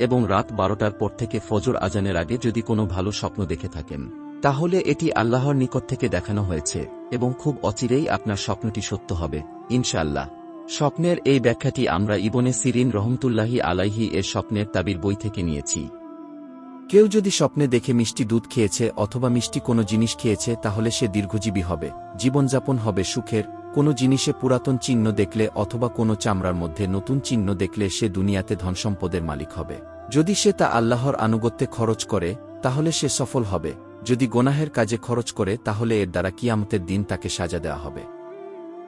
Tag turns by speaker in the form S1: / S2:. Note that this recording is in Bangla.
S1: এবং রাত বারোটার পর থেকে ফজর আজানের আগে যদি কোনো ভালো স্বপ্ন দেখে থাকেন, তাহলে এটি আল্লাহর নিকট থেকে দেখানো হয়েছে, এবং খুব অচিরেই আপনার স্বপ্নটি সত্য হবে, ইনশাআল্লাহ। স্বপ্নের এই ব্যাখ্যাটি আমরা ইবনে সিরিন রহমতুল্লাহি আলাইহি এর স্বপ্নের তাবির বই থেকে নিয়েছি।
S2: কেউ যদি স্বপ্নে দেখে মিষ্টি দুধ খেয়েছে অথবা মিষ্টি কোনো জিনিস খেয়েছে, তাহলে সে দীর্ঘজীবী হবে, জীবনযাপন হবে সুখের কোনো জিনিসে পুরাতন চিহ্ন দেখলে অথবা কোনো চামড়ার মধ্যে নতুন চিহ্ন দেখলে সে দুনিয়াতে ধনসম্পদের মালিক হবে। যদি সে তা আল্লাহর আনুগত্যে খরচ করে, তাহলে সে সফল হবে। যদি গোনাহের কাজে খরচ করে, তাহলে এর দ্বারা কিয়ামতের দিন তাকে সাজা দেওয়া হবে।